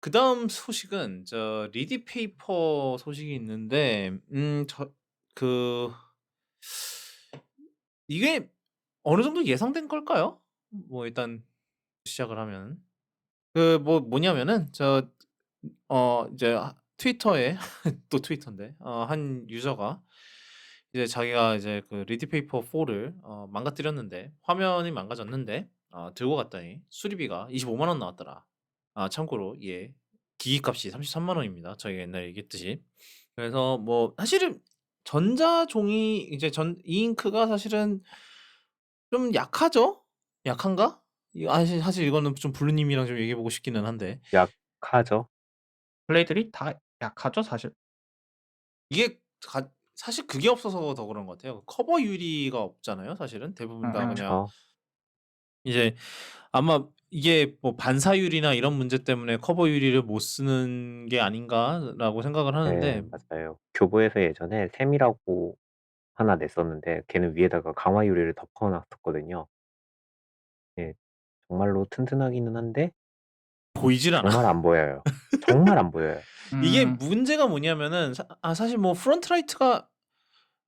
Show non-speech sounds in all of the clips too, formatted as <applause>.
그다음 소식은 저 리디 페이퍼 소식이 있는데 음 저 그 이게 어느 정도 예상된 걸까요? 뭐 일단 시작을 하면. 그 뭐 뭐냐면은 저 어 이제 하 트위터에 <laughs> 또 트위터인데 어 한 유저가 이제 자기가 이제 그 리디 페이퍼 4를 어 망가뜨렸는데 화면이 망가졌는데 어 들고 갔더니 수리비가 250,000원 나왔더라. 아 참고로 예 기기값이 330,000 원입니다. 저희가 옛날에 얘기했듯이. 그래서 뭐 사실은 전자 종이 이제 전 이잉크가 사실은 좀 약하죠? 약한가? 이 아 사실 사실 이거는 좀 블루 님이랑 좀 얘기해 보고 싶기는 한데 약하죠. 블레이드들이 다 약하죠 사실. 이게 가 사실 그게 없어서 더 그런 것 같아요. 커버 유리가 없잖아요 사실은. 대부분 다 예. 그냥 그쵸. 이제 아마 이게 뭐 '반사율이나 이런 문제 때문에 커버 유리를 못 쓰는 게 아닌가.'라고 생각을 네 하는데 맞아요. 교보에서 예전에 샘이라고 하나 냈었는데 걔는 위에다가 강화 유리를 덮어 놨었거든요. 예. 정말로 튼튼하기는 한데 보이질 않아. 정말 안 보여요. 정말 안 보여요. <laughs> 이게 음. 문제가 뭐냐면은 사 아 사실 뭐 프론트 라이트가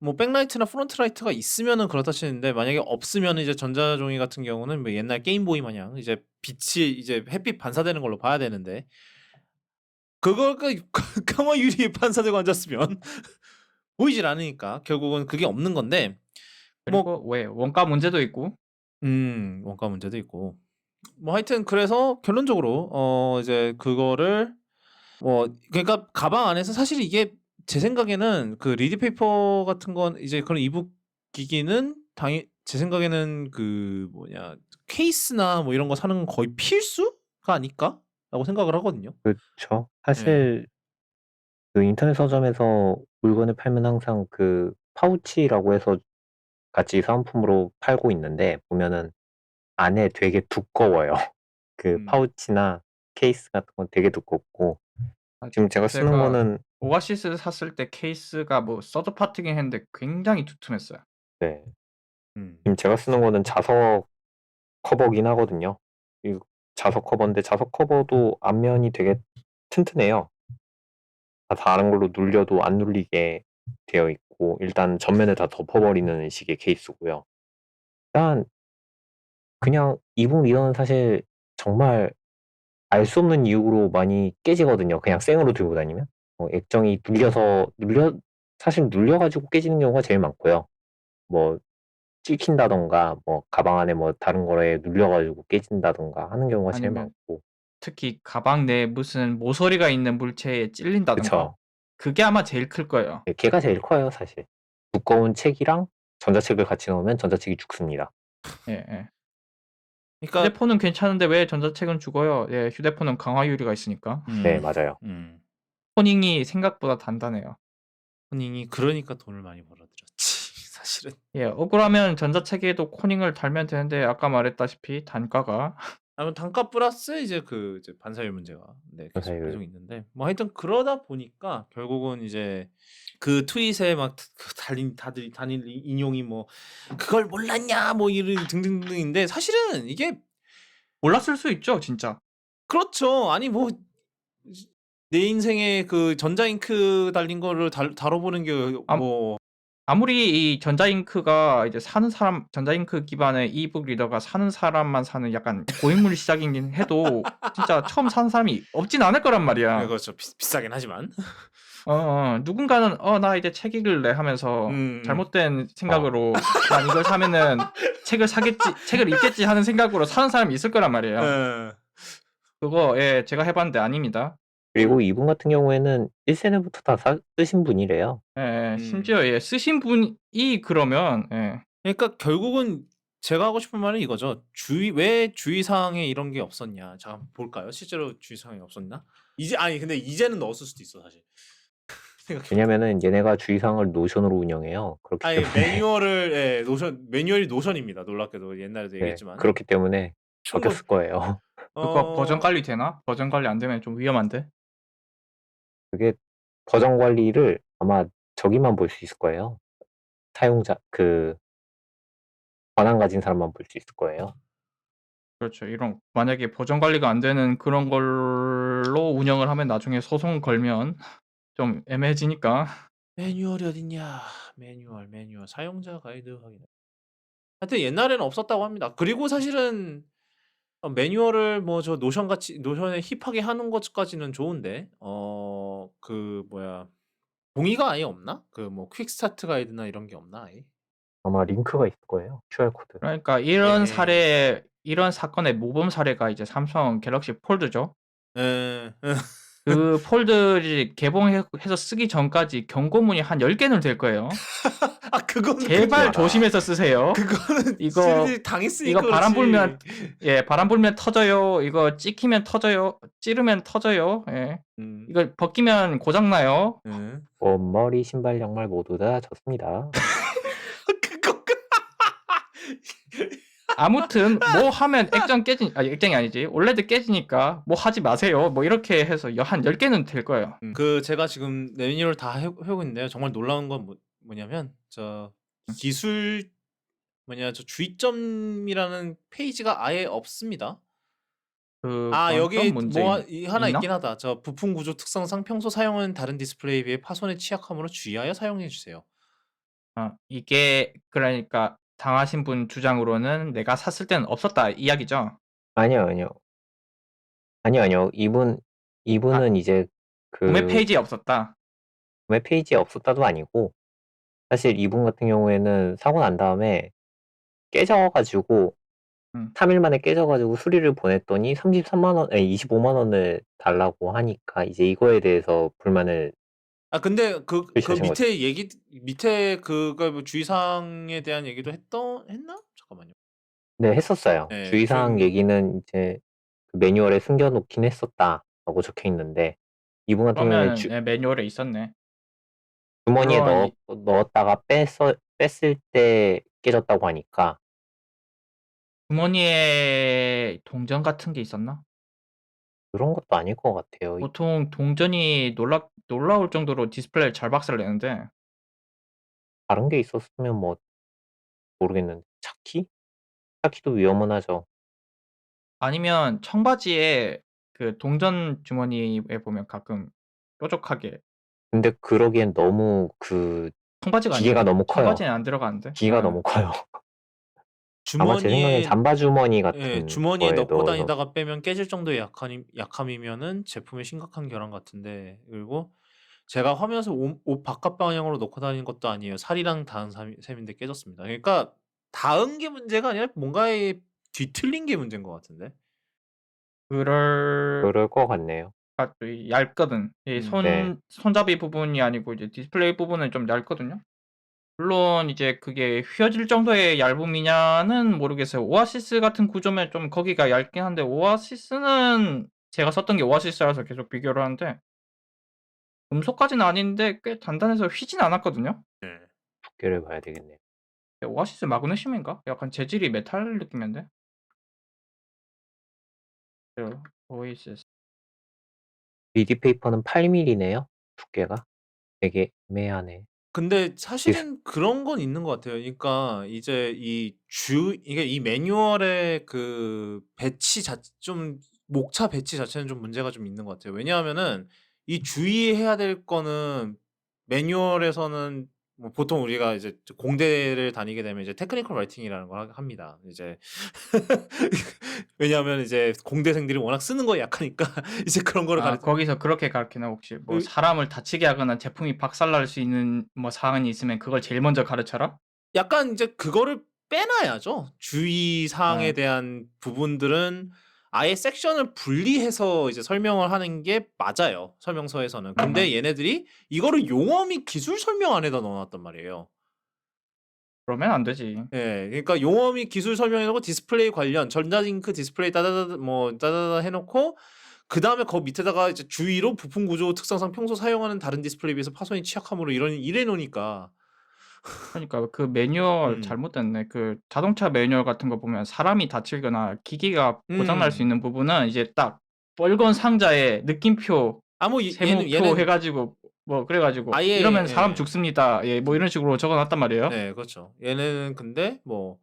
뭐 백라이트나 프론트 라이트가 있으면은 그렇다 치는데 만약에 없으면은 이제 전자종이 같은 경우는 뭐 옛날 게임보이 마냥 이제 빛이 이제 햇빛 반사되는 걸로 봐야 되는데 그걸 그 강화 유리에 반사되고 앉았으면 <laughs> 보이질 않으니까 결국은 그게 없는 건데 뭐 그리고 왜 원가 문제도 있고. 음 원가 문제도 있고. 뭐 하여튼 그래서 결론적으로 어 이제 그거를 뭐 그러니까 가방 안에서 사실 이게 제 생각에는 그 리디 페이퍼 같은 건 이제 그런 이북 기기는 당연 제 생각에는 그 뭐냐 케이스나 뭐 이런 거 사는 건 거의 필수가 아닐까라고 생각을 하거든요. 그쵸. 예. 사실 그 인터넷 서점에서 물건을 팔면 항상 그 파우치라고 해서 같이 사은품으로 팔고 있는데 보면은 안에 되게 두꺼워요. <laughs> 그 음. 파우치나 케이스 같은 건 되게 두껍고 지금 제가 쓰는 제가 거는 오아시스 샀을 때 케이스가 뭐 서드 파트긴 했는데 굉장히 두툼했어요. 네. 음. 지금 제가 쓰는 거는 자석 커버긴 하거든요. 이 자석 커버인데 자석 커버도 앞면이 되게 튼튼해요. 다 다른 걸로 눌려도 안 눌리게 되어 있고 일단 전면을 다 덮어 버리는 식의 케이스고요. 일단 그냥 이북 리더는 사실 정말 알 수 없는 이유로 많이 깨지거든요, 그냥 생으로 들고 다니면. 어 액정이 눌려서 눌려 사실 눌려 가지고 깨지는 경우가 제일 많고요. 뭐 찍힌다든가 뭐 가방 안에 뭐 다른 거에 눌려 가지고 깨진다든가 하는 경우가 제일 아니면 많고. 특히 가방 내에 무슨 모서리가 있는 물체에 찔린다든가 그쵸. 그게 아마 제일 클 거예요. 네 걔가 제일 커요, 사실. 두꺼운 책이랑 전자책을 같이 넣으면 전자책이 죽습니다. 예예. 그러니까 휴대폰은 괜찮은데 왜 전자책은 죽어요? 예 휴대폰은 강화 유리가 있으니까. 네 음. 맞아요. 음. 토닝이 생각보다 단단해요. 토닝이 그러니까 돈을 많이 벌어들였지 사실은. 예 억울하면 전자책에도 코닝을 달면 되는데 아까 말했다시피 단가가 아뭐 단가 플러스 이제 그 이제 반사율 문제가 네 계속 반사율. 계속 있는데 뭐 하여튼 그러다 보니까 결국은 이제 그 트윗에 막 그 달린 다들 단일 이 인용이 뭐 "그걸 몰랐냐." 뭐 이런 등등등인데 사실은 이게 몰랐을 수 있죠 진짜. 그렇죠. 아니 뭐 내 인생에 그 전자잉크 달린 거를 달 다뤄보는 게암뭐 아무리 이 전자잉크가 이제 사는 사람 전자잉크 기반의 이북 리더가 사는 사람만 사는 약간 고인물 시작이긴 해도 진짜 처음 사는 사람이 없진 않을 거란 네 말이야. 그렇죠. 비 비싸긴 하지만. 어 어 <laughs> 누군가는 '어 나 이제 책 읽을래.' 하면서 음 음. 잘못된 어. 생각으로 <laughs> '난 이걸 사면은 책을 사겠지 책을 읽겠지.' 하는 생각으로 사는 사람이 있을 거란 말이에요. 예. 그거 예 제가 해 봤는데 아닙니다. 그리고 이분 같은 경우에는 1 세대부터 다 사 쓰신 분이래요. 예예. 음. 심지어 예 쓰신 분이 그러면 예. 그러니까 결국은 제가 하고 싶은 말은 이거죠. 주의 왜 주의 사항에 이런 게 없었냐. 자 볼까요? 실제로 주의 사항이 없었나? 이제 아니 근데 이제는 넣었을 수도 있어 사실. <laughs> 생각해 보면. 왜냐면은 얘네가 주의사항을 노션으로 운영해요. 그렇기 아니 때문에 매뉴얼을 예 노션 매뉴얼이 노션입니다 놀랍게도. 옛날에도 네 얘기했지만. 그렇기 때문에 충분 바뀌었을 거예요. <laughs> 그거 버전 어 관리 되나? 버전 관리 안 되면 좀 위험한데. 그게 버전 관리를 아마 저기만 볼 수 있을 거예요. 사용자 그 권한 가진 사람만 볼 수 있을 거예요. 그렇죠. 이런 만약에 보정 관리가 안 되는 그런 걸로 운영을 하면 나중에 소송 걸면 좀 애매해지니까. 매뉴얼이 어딨냐? 매뉴얼, 매뉴얼. 사용자 가이드 확인. 하여튼 옛날에는 없었다고 합니다. 그리고 사실은 어 매뉴얼을 뭐 저 노션 같이 노션에 힙하게 하는 것까지는 좋은데 어 그 뭐야 동의가 아예 없나? 그 뭐 퀵 스타트 가이드나 이런 게 없나 아예? 아마 링크가 있을 거예요. QR 코드. 그러니까 이런 예. 사례 이런 사건의 모범 사례가 이제 삼성 갤럭시 폴드죠. 예. 예. 그 폴드를 개봉해 서 쓰기 전까지 경고문이 한 10개는 될 거예요. <laughs> 아 그거는 제발. 조심해서 쓰세요. 그거는 <laughs> 이거- 당했으니까 이거 바람 그렇지. 불면 <laughs> 예, 바람 불면 터져요. 이거 찍히면 터져요. 찌르면 터져요. 예. 음. 이거 벗기면 고장 나요. 예. 원머리, 신발, 양말 모두 다 좋습니다. 그거 아무튼 뭐 하면 액정 깨지 아니 액정이 아니지. 올레드 깨지니까 뭐 하지 마세요. 뭐 이렇게 해서 여- 한 10개는 될 거예요. 음. 그 제가 지금 매뉴얼을 다 해, 해오고 있는데요. 정말 놀라운 건 뭐, 뭐냐면 저 기술 뭐냐 저 주의점이라는 페이지가 아예 없습니다. 그 아 여기 뭐 하- 이 하나 있나? 있긴 하다. 저 부품 구조 특성상 평소 사용하는 다른 디스플레이에 비해 파손에 취약하므로 주의하여 사용해 주세요. 아, 이게 그러니까 당하신 분 주장으로는 내가 샀을 때는 없었다 이야기죠. 아니요, 아니요. 아니요, 아니요. 이분, 이분은 이제 그 구매 페이지에 없었다. 구매 페이지에 없었다도 아니고, 사실 이분 같은 경우에는 사고 난 다음에 깨져 가지고, 음. 3 일 만에 깨져 가지고 수리를 보냈더니 33만 원, 아니 25만 원을 달라고 하니까 이제 이거에 대해서 불만을 아 근데 그, 그 글씨 하신 밑에 얘기 밑에 그거 뭐 주의사항에 대한 얘기도 했던 했나? 잠깐만요. 네, 했었어요. 네, 주의사항 좀- 얘기는 이제 그 매뉴얼에 숨겨 놓긴 했었다라고 적혀 있는데, 이분 같은 경우에 그러면 주, 예, 매뉴얼에 있었네. 주머니에 그런 넣, 넣었다가 뺐어, 뺐을 때 깨졌다고 하니까, 주머니에 동전 같은 게 있었나? 그런 것도 아닐 것 같아요. 이- 보통 동전이 놀라 놀라울 정도로 디스플레이를 잘 박살 내는데 다른 게 있었으면 뭐, 모르겠는데, 차키? 차키도 위험은 하죠. 아니면 청바지에 그 동전 주머니에 보면 가끔 뾰족하게 근데 그러기엔 너무 그, 청바지가 기계가 아니라 너무 커요. 청바지는 안 들어가는데 기가 어. 너무 커요. 아마 제 생각엔 주머니에 잠바 주머니 같은 예, 주머니에 거에 넣고 넣어서 다니다가 빼면 깨질 정도의 약함이, 약함이면은 제품에 심각한 결함 같은데 그리고 제가 화면에서 옷, 옷 바깥 방향으로 넣고 다니는 것도 아니에요. 살이랑 닿은 셈- 셈인데 깨졌습니다. 그러니까 닿은 게 문제가 아니라 뭔가에 뒤틀린 게 문제인 것 같은데. 그럴 그럴 것 같네요. 아, 또 이- 얇거든. 이 음, 손 네. 손잡이 부분이 아니고 이제 디스플레이 부분은 좀 얇거든요. 물론 이제 그게 휘어질 정도의 얇음이냐는 모르겠어요. 오아시스 같은 구조면 좀 거기가 얇긴 한데 오아시스는 제가 썼던 게 오아시스라서 계속 비교를 하는데 금속까지는 아닌데 꽤 단단해서 휘진 않았거든요. 네. 두께를 봐야 되겠네요. 오아시스 마그네슘인가? 약간 재질이 메탈 느낌인데. 그 오아시스. 3D 페이퍼는 8mm네요. 두께가 되게 애매하네. 근데 사실은 그런 건 있는 것 같아요. 그러니까 이제 이 주 이게 이 매뉴얼의 그 배치 자, 좀 목차 배치 자체는 좀 문제가 좀 있는 것 같아요. 왜냐하면은 이 주의해야 될 거는 매뉴얼에서는 뭐 보통 우리가 이제 공대를 다니게 되면 이제 테크니컬 라이팅이라는 걸 하- 합니다. 이제 <laughs> 왜냐하면 이제 공대생들이 워낙 쓰는 거에 약하니까 <laughs> 이제 그런 거를 아, 가르쳐. 거기서 그렇게 가르치나 혹시 뭐 그- 사람을 다치게 하거나 제품이 박살날 수 있는 뭐 사안이 있으면 그걸 제일 먼저 가르쳐라? 약간 이제 그거를 빼놔야죠. 주의 사항에 어. 대한 부분들은 아예 섹션을 분리해서 이제 설명을 하는 게 맞아요. 설명서에서는. 근데 얘네들이 이거를 용어 및 기술 설명 안에다 넣어놨단 말이에요. 그러면 안 되지. 예, 그러니까 용어 및 기술 설명해놓고 디스플레이 관련 전자링크 디스플레이 따다다 뭐 따다다 해놓고 그 다음에 그 밑에다가 이제 주의로 부품 구조 특성상 평소 사용하는 다른 디스플레이에 비해서 파손이 취약함으로 이런 이래 놓으니까 그러니까 그 매뉴얼 음. 잘못됐네. 그 자동차 매뉴얼 같은 거 보면 사람이 다치거나 기기가 고장 날 수 음. 있는 부분은 이제 딱 빨간 상자에 느낌표, 아 뭐 얘는 세모표 얘는 해가지고 뭐 그래 가지고 아예, 이러면 예. 사람 죽습니다. 예, 뭐 이런 식으로 적어 놨단 말이에요. 네, 그렇죠. 얘네는 근데 뭐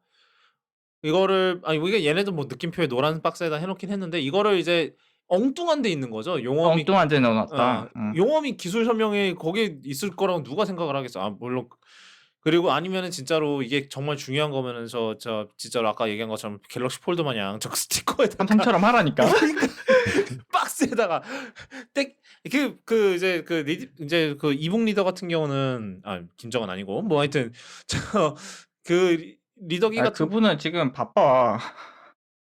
이거를 아니 이게 얘네도 뭐 느낌표에 노란 박스에다 해 놓긴 했는데 이거를 이제 엉뚱한 데 있는 거죠. 용어미 엉뚱한 데 넣어 어 놨다. 음. 용어미 기술 설명에 거기에 있을 거라고 누가 생각을 하겠어. 아 물론 그리고 아니면은 진짜로 이게 정말 중요한 거면은 저 저 진짜로 아까 얘기한 것처럼 갤럭시 폴드 마냥 <laughs> 저 스티커에다가 삼성처럼 하라니까. 그러니까 <laughs> 박스에다가 땡그그 이제 그 리드 인제 그 이북 리더 같은 경우는 아 김정은 아니고 뭐 하여튼 저 그 리더기 아 같은 그분은 지금 바빠.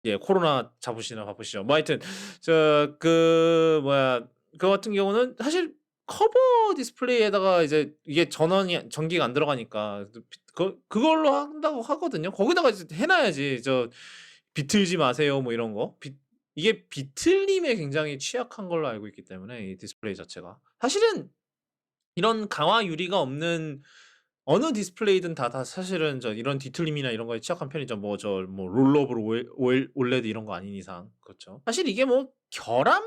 예 코로나 잡으시느라 바쁘시죠. 뭐 하여튼 저 그 뭐야 그거 같은 경우는 사실 커버 디스플레이에다가 이제 이게 전원이 전기가 안 들어가니까 그 그걸로 한다고 하거든요. 거기다가 이제 해 놔야지. 저 "비틀지 마세요." 뭐 이런 거. 비 이게 비틀림에 굉장히 취약한 걸로 알고 있기 때문에 이 디스플레이 자체가. 사실은 이런 강화 유리가 없는 어느 디스플레이든 다 다 사실은 저 이런 뒤틀림이나 이런 거에 취약한 편이죠. 뭐 저 뭐 롤러블 올레드 이런 거 아닌 이상. 그렇죠. 사실 이게 뭐 결함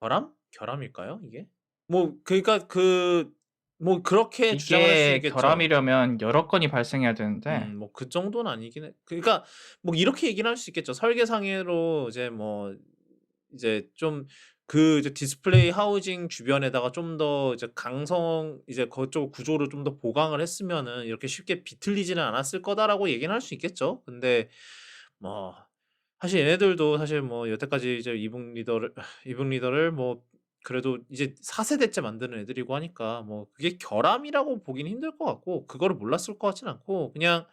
결함? 결함일까요 이게? 뭐 그러니까 그 뭐 그렇게 주장을 할 수 이게 있겠죠. 결함이려면 여러 건이 발생해야 되는데 음 뭐 그 정도는 아니긴 해 그러니까 뭐 이렇게 얘기는 할 수 있겠죠. 설계상으로 이제 뭐 이제 좀 그 이제 디스플레이 하우징 주변에다가 좀 더 이제 강성 이제 그쪽 구조를 좀 더 보강을 했으면은 이렇게 쉽게 비틀리지는 않았을 거다라고 얘기는 할 수 있겠죠. 근데 뭐 사실 얘네들도 사실 뭐 여태까지 이제 이북 리더를 <sighs> 이북 리더를 뭐 그래도 이제 4 세대째 만드는 애들이고 하니까 뭐 그게 결함이라고 보기는 힘들 것 같고 그거를 몰랐을 것 같진 않고 그냥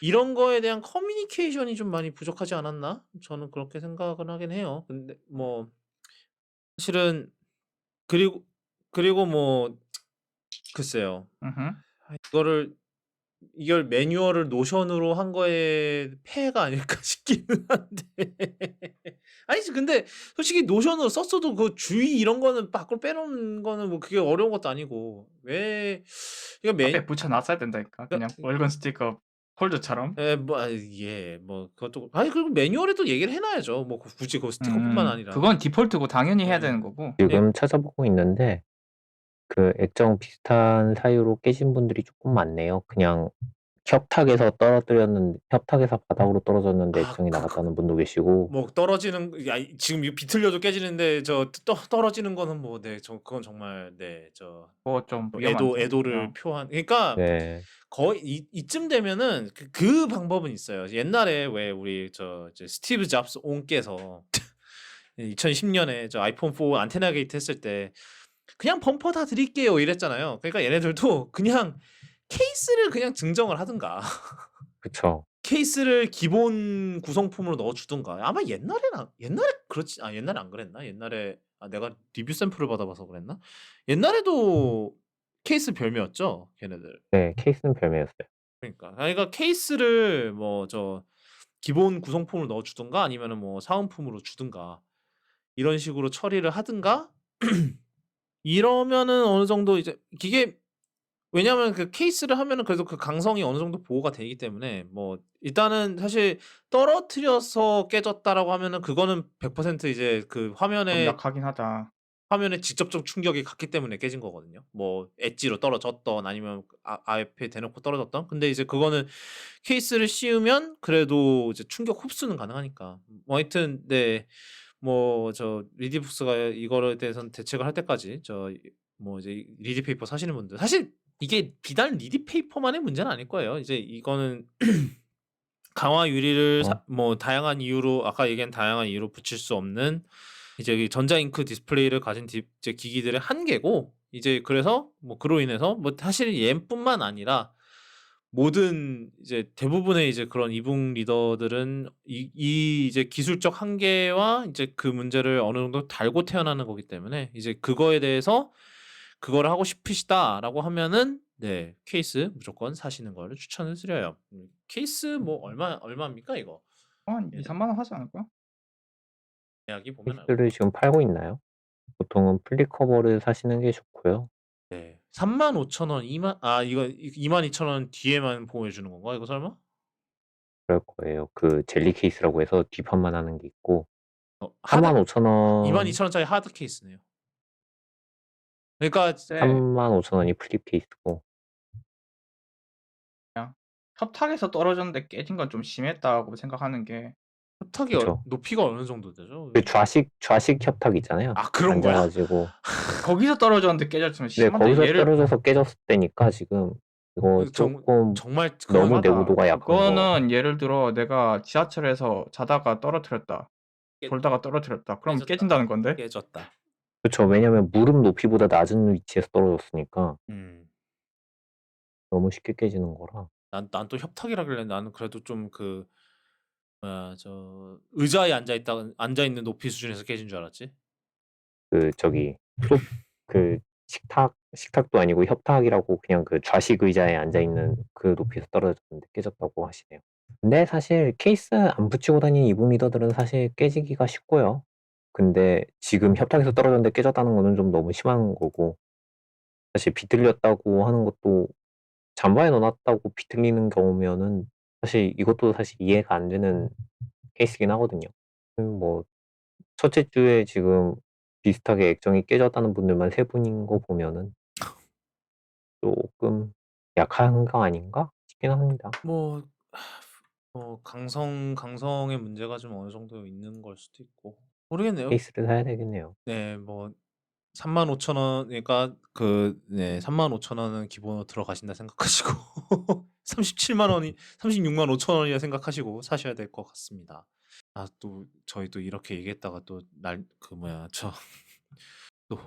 '이런 거에 대한 커뮤니케이션이 좀 많이 부족하지 않았나?' 저는 그렇게 생각은 하긴 해요. 근데 뭐 사실은 그리고 그리고 뭐 글쎄요. 음흠. 아 이거를 이걸 매뉴얼을 노션으로 한 거에 폐해가 아닐까 <laughs> 싶기는 한데 아니지 근데 솔직히 노션으로 썼어도 그 주의 이런 거는 밖으로 빼놓는 거는 뭐 그게 어려운 것도 아니고 왜 이거 매 앞에 붙여 놨어야 된다니까. 그냥 그 월건 스티커 폴더처럼. 예뭐아 예 뭐 그것도 아니 그리고 매뉴얼에도 얘기를 해 놔야죠. 뭐 그 굳이 그 스티커뿐만 음. 아니라. 그건 디폴트고 당연히 해야 음. 되는 거고. 예. 지금 찾아보고 있는데 그 액정 비슷한 사유로 깨진 분들이 쪼끔 많네요. 그냥 협탁에서 떨어뜨렸는 협탁에서 바닥으로 떨어졌는데 아 액정이 그그 나갔다는 분도 계시고 뭐 떨어지는 야 이 지금 이거 비틀려도 깨지는데 저 떠 떨어지는 거는 뭐 네 저 그건 정말 네저 그거 좀 뭐. 애도 애도를 어. 표한 그러니까 네. 거의 이 이쯤 되면은 그 그 방법은 있어요. 옛날에 왜 우리 저 이제 스티브 잡스 온께서 <laughs> 2010 년에 저 아이폰 4 안테나 게이트 했을 때 "그냥 범퍼 다 드릴게요." 이랬잖아요. 그러니까 얘네들도 그냥 케이스를 그냥 증정을 하든가 그쵸. 케이스를 기본 구성품으로 넣어 주든가. 아마 옛날에는 안 옛날에 그렇지 아 옛날에 안 그랬나? 옛날에 아 내가 리뷰 샘플을 받아 봐서 그랬나? 옛날에도 케이스 별매였죠, 걔네들. 네. 케이스는 별매였어요. 그러니까. 아 그러니까 케이스를 뭐 저 기본 구성품을 넣어 주든가 아니면은 뭐 사은품으로 주든가 이런 식으로 처리를 하든가 <clears throat> 이러면은 어느 정도 이제 이게 왜냐하면 그 케이스를 하면은 그래도 그 강성이 어느 정도 보호가 되기 때문에 뭐 일단은 사실 떨어뜨려서 깨졌다라고 하면은 그거는 100% 이제 그좀 화면에 약하긴 하다. 화면에 직접적 충격이 갔기 때문에 깨진 거거든요. 뭐 엣지로 떨어졌든 아니면 아 앞에 대놓고 떨어졌든. 근데 이제 그거는 케이스를 씌우면 그래도 이제 충격 흡수는 가능하니까. 뭐 하여튼 네. 뭐 저 리디북스가 이거에 대해서는 대책을 할 때까지 저 뭐 이제 리디페이퍼 사시는 분들 사실 이게 비단 리디페이퍼만의 문제는 아닐 거예요. 이제 이거는 <clears throat> 강화 유리를 어. 사 뭐 다양한 이유로 아까 얘기한 다양한 이유로 붙일 수 없는 이제 이 전자 잉크 디스플레이를 가진 디 이제 기기들의 한계고 이제 그래서 뭐 그로 인해서 뭐 사실 얘뿐만 아니라 모든 이제 대부분의 이제 그런 이북 리더들은 이 이 이제 기술적 한계와 이제 그 문제를 어느 정도 달고 태어나는 거기 때문에 이제 그거에 대해서 " 그거를 하고 싶으시다."라고 하면은 네 케이스 무조건 사시는 거를 추천을 드려요. 음 케이스 뭐 얼마 얼마입니까 이거? 한 예. 2-3만 원 하지 않을까요? 예약이 보면 알 케이스를 지금 팔고 있나요? 보통은 플립 커버를 사시는 게 좋고요. 네. 35,000 원, 2만 아 이거 이22,000원 뒤에만 보호해 주는 건가 이거 설마? 그럴 거예요. 그 젤리 케이스라고 해서 뒷판만 하는 게 있고 어 하드 45,000원 22,000 원짜리 하드 케이스네요. 그러니까 네. 35,000 원이 플립 케이스고 야. 협탁에서 떨어졌는데 깨진 건 좀 심했다고 생각하는 게 협탁이 어 그쵸. 높이가 어느 정도 되죠? 그 좌식 좌식 협탁 있잖아요. 아 그런 앉아 거야? 가지고 <laughs> 거기서 떨어졌는데 깨졌으면 네 심한데 거기서 얘를 떨어져서 깨졌을 때니까 지금 이거 그정 쪼끔 정말 너무 그거하다. 내구도가 약한 거 그거는 예를 들어 내가 지하철에서 자다가 떨어뜨렸다. 깨 졸다가 떨어뜨렸다. 그럼 깨졌다. 깨진다는 건데? 깨졌다. 그쵸. 왜냐면 무릎 높이보다 낮은 위치에서 떨어졌으니까 음. 너무 쉽게 깨지는 거라. 난 난 또 협탁이라길래 나는 그래도 좀 그 뭐야 저 의자에 앉아 있다가 앉아 있는 높이 수준에서 깨진 줄 알았지. 그 저기 소 그 식탁 식탁도 아니고 협탁이라고 그냥 그 좌식 의자에 앉아 있는 그 높이에서 떨어졌는데 깨졌다고 하시네요. 근데 사실 케이스 안 붙이고 다니는 이북 리더들은 사실 깨지기가 쉽고요. 근데 지금 협탁에서 떨어졌는데 깨졌다는 거는 좀 너무 심한 거고 사실 비틀렸다고 하는 것도 잠바에 넣어 놨다고 비틀리는 경우면은 사실 이것도 사실 이해가 안 되는 케이스긴 하거든요. 음 뭐 첫째 주에 지금 비슷하게 액정이 깨졌다는 분들만 3 분인 거 보면은 쪼끔 약한 거 아닌가 싶긴 합니다. 뭐 뭐 강성 강성의 문제가 좀 어느 정도 있는 걸 수도 있고 모르겠네요. 케이스를 사야 되겠네요. 네 뭐 35,000 원 그러니까 그 네 35,000 원은 기본으로 들어가신다 생각하시고 <laughs> 37만 원이 <laughs> 36만 5천 원이라 생각하시고 사셔야 될 것 같습니다. 아 또 저희 또 이렇게 얘기했다가 또 날 그 뭐야 저 <laughs> 또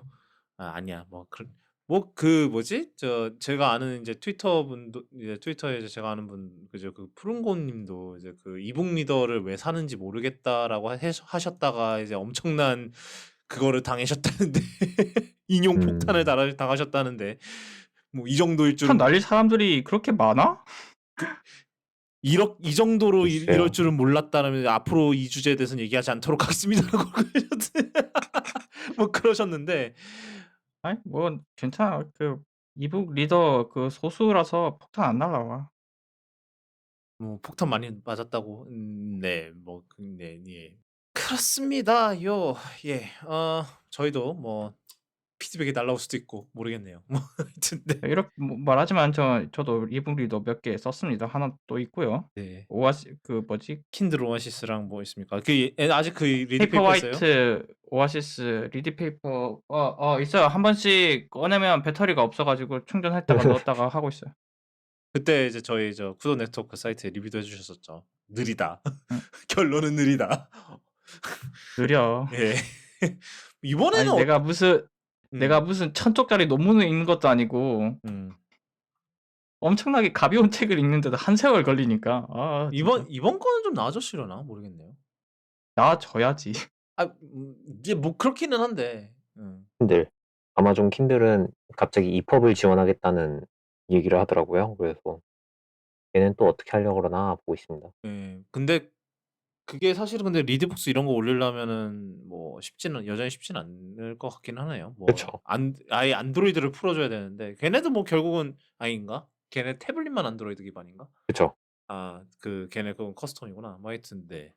아 아니야 뭐 그런 뭐 그 뭐지? 저 제가 아는 이제 트위터 분도 이제 트위터에 이제 제가 아는 분 그죠 그 푸른고 님도 이제 그 "이북 리더를 왜 사는지 모르겠다."라고 해셔 하셨다가 이제 엄청난 그거를 당하셨다는데 <laughs> 인용 폭탄을 음. 달아 당하셨다는데 뭐 이 정도일 참 줄은 날릴 사람들이 그렇게 많아? 이렇 이 정도로 이 글쎄요. 이럴 줄은 몰랐다라면 "앞으로 이 주제에 대해서는 얘기하지 않도록 하겠습니다."라고 <laughs> 그러셨 <laughs> 뭐 그러셨는데 아이 뭐 괜찮아. 그 이북 리더 그 소수라서 폭탄 안 날라와. 뭐 폭탄 많이 맞았다고 음 네. 뭐 그 네 예. 그렇습니다 요. 예. 어 저희도 뭐 피드백이 날라올 수도 있고 모르겠네요. 뭐 <laughs> 하여튼 네. 이렇게 뭐 말하지만 저 저도 리더 몇개 썼습니다. 하나 또 있고요. 네. 오아시 그 뭐지? 킨들 오아시스랑 뭐 있습니까? 그 예 아직 그 리드 페이퍼 페이퍼 있어요? 화이트, 오아시스, 리드 페이퍼 어 어 있어요. 한 번씩 꺼내면 배터리가 없어 가지고 충전했다가 <laughs> 넣었다가 하고 있어요. 그때 이제 저희 저 쿠도 네트워크 사이트에 리뷰도 해 주셨었죠. 느리다. 응. <laughs> 결론은 느리다. 느려. 예. 이번에는 어 내가 무슨 음. 내가 무슨 1000 쪽짜리 논문을 읽는 것도 아니고 음. 엄청나게 가벼운 <laughs> 책을 읽는데도 한 세월 걸리니까 아 이번 진짜. 이번 거는 좀 나아졌으려나 모르겠네요. 나아져야지. <laughs> 아음 이제 뭐 그렇기는 한데. 음. 킨들 아마존 킨들은 갑자기 EPUB을 지원하겠다는 얘기를 하더라고요. 그래서 얘는 또 어떻게 하려고 그러나 보고 있습니다. 예. 근데 그게 사실은 근데 리드북스 이런 거 올리려면은 뭐 쉽지는 여전히 쉽지는 않을 것 같긴 하네요. 뭐 그쵸. 안 아예 안드로이드를 풀어 줘야 되는데 걔네도 뭐 결국은 아닌가? 걔네 태블릿만 안드로이드 기반인가? 그쵸. 아 그 걔네 그건 커스텀이구나. 뭐 하여튼 네.